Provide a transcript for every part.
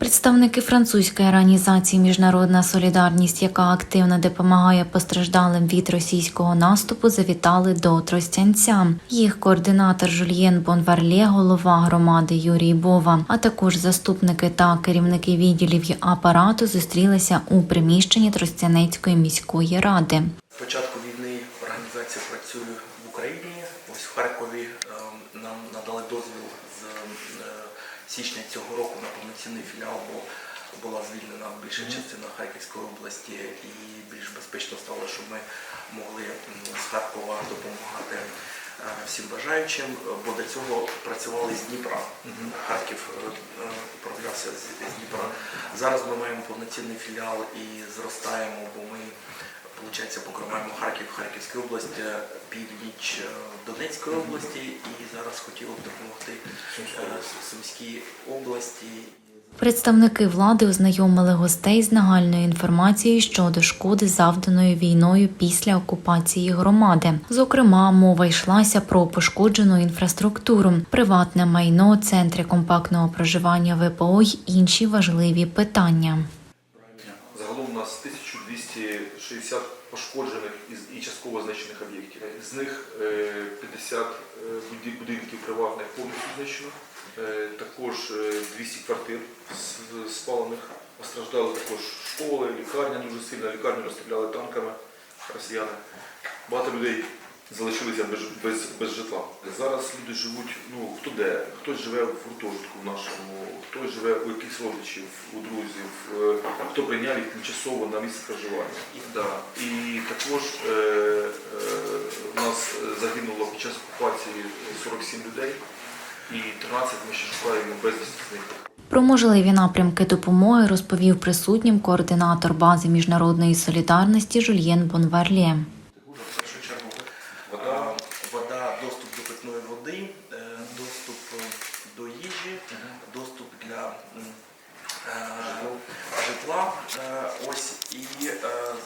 Представники французької організації Міжнародна солідарність, яка активно допомагає постраждалим від російського наступу, завітали до Тростянця. Їх координатор Жульєн Бонварлє, голова громади Юрій Бова, а також заступники та керівники відділів й апарату зустрілися у приміщенні Тростянецької міської ради. З початку війни організація працює в Україні. Ось в Харкові е, нам надали дозвіл січня цього року на повноцінний філіал, бо була звільнена більша частина Харківської області і більш безпечно стало, щоб ми могли з Харкова допомагати е, всім бажаючим, бо до цього працювали з Дніпра. Харків е, е, управлявся з Дніпра. Зараз ми маємо повноцінний філіал і зростаємо, бо ми Получається, покриваємо Харків, Харківську область, е, північ Донецької області і зараз хотіли б допомогти е, Сумській області. Представники влади ознайомили гостей з нагальною інформацією щодо шкоди, завданої війною після окупації громади. Зокрема, мова йшлася про пошкоджену інфраструктуру, приватне майно, центри компактного проживання ВПО й інші важливі питання. Загалом у нас 1260 пошкоджених і частково знищених об'єктів. З них е, 50 е, будинків приватних повністю знищено. Е, Також е, 200 квартир спалених. Постраждали також школи, лікарня дуже сильно. Лікарню розстріляли танками росіяни. Багато людей залишилися без, без, без житла. Зараз люди живуть, ну хто де, хтось живе в гуртожитку в нашому, хтось живе у якихось родичів, у друзів, е, хто прийняв їх тимчасово на місце проживання. І, да. і також е, е, у нас е, загинуло під час окупації 47 людей, і 13 ми ще шукаємо безвісти зниклих. Про можливі напрямки допомоги розповів присутнім координатор бази міжнародної солідарності Жульєн Бонварлє. В першу чергу вода, вода, доступ до питної води, е, доступ е, до їжі, доступ для житла. ось Ось і е,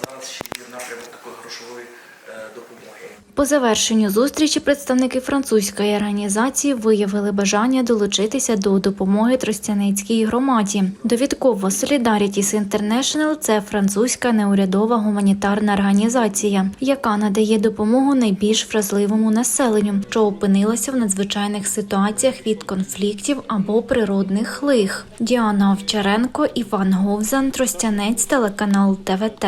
зараз ще є напрямок такої грошової е, допомоги. По завершенню зустрічі представники французької організації виявили бажання долучитися до допомоги Тростянецькій громаді. Довідково Solidarities International – це французька неурядова гуманітарна організація, яка надає допомогу найбільш вразливому населенню, що опинилося в надзвичайних ситуаціях від конфліктів або природних лих. Діана Овчаренко, Іван Говзан, Тростянець, телеканал ТВТ.